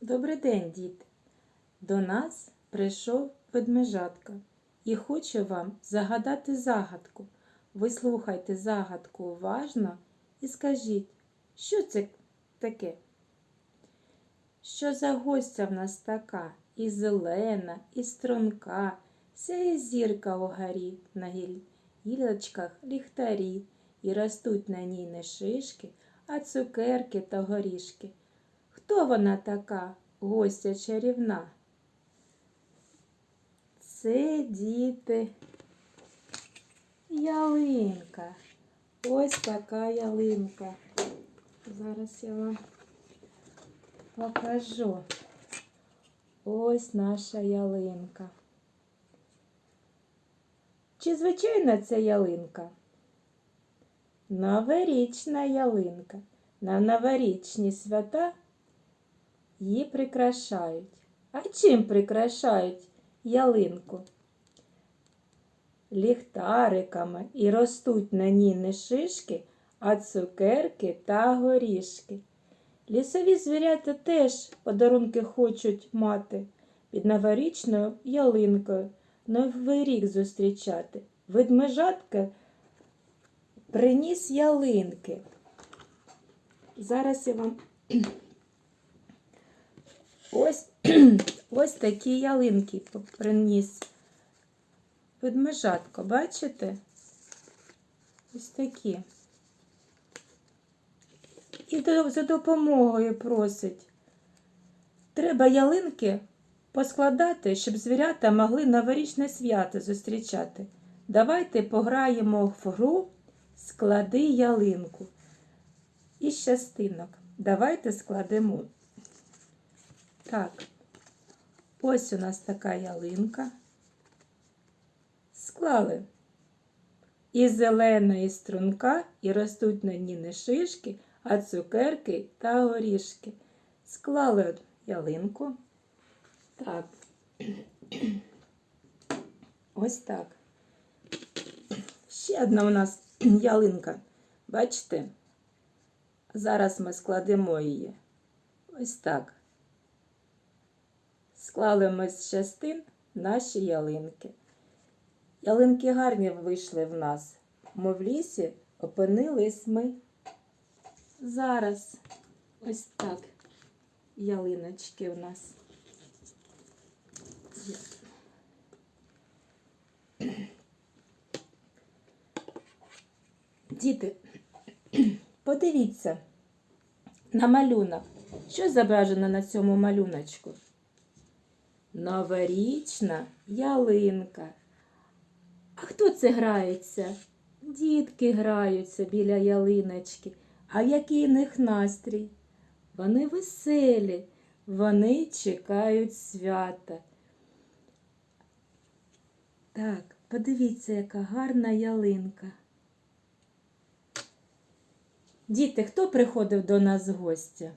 Добрий день, діти! До нас прийшов ведмежатка і хочу вам загадати загадку. Ви слухайте загадку уважно і скажіть, що це таке? Що за гостя в нас така? І зелена, і струнка, сяє зірка угорі, на гіль- гілочках ліхтарі, і ростуть на ній не шишки, а цукерки та горішки. Хто вона така, гостя чарівна? Це діти. Ялинка. Ось така ялинка. Зараз я вам покажу. Ось наша ялинка. Чи звичайна це ялинка? Новорічна ялинка. На новорічні свята її прикрашають. А чим прикрашають ялинку? Ліхтариками і ростуть на ній не шишки, а цукерки та горішки. Лісові звірята теж подарунки хочуть мати під новорічною ялинкою новий рік зустрічати. Ведмежатка приніс ялинки. Зараз я вам ось, ось такі ялинки приніс. Ведмежатко, бачите? Ось такі. І за допомогою просить. Треба ялинки поскладати, щоб звірята могли новорічне свято зустрічати. Давайте пограємо в гру Склади ялинку. Із частинок. Давайте складемо. Так, ось у нас така ялинка. Склали. І зелена, і струнка, і ростуть на ній не шишки, а цукерки та горішки. Склали ялинку. Так. Ось так. Ще одна у нас ялинка. Бачите? Зараз ми складемо її. Ось так. Склали ми з частин наші ялинки. Ялинки гарні вийшли в нас. Ми в лісі опинились ми зараз. Ось так. Ялиночки у нас. Діти, подивіться на малюнок. Що зображено на цьому малюночку? Новорічна ялинка. А хто це грається? Дітки граються біля ялиночки. А який в них настрій? Вони веселі, вони чекають свята. Так, подивіться, яка гарна ялинка. Діти, хто приходив до нас в гості?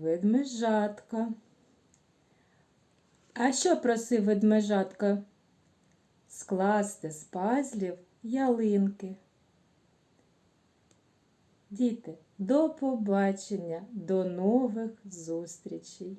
Ведмежатка. А що просив ведмежатка? Скласти з пазлів ялинки. Діти, до побачення, до нових зустрічей!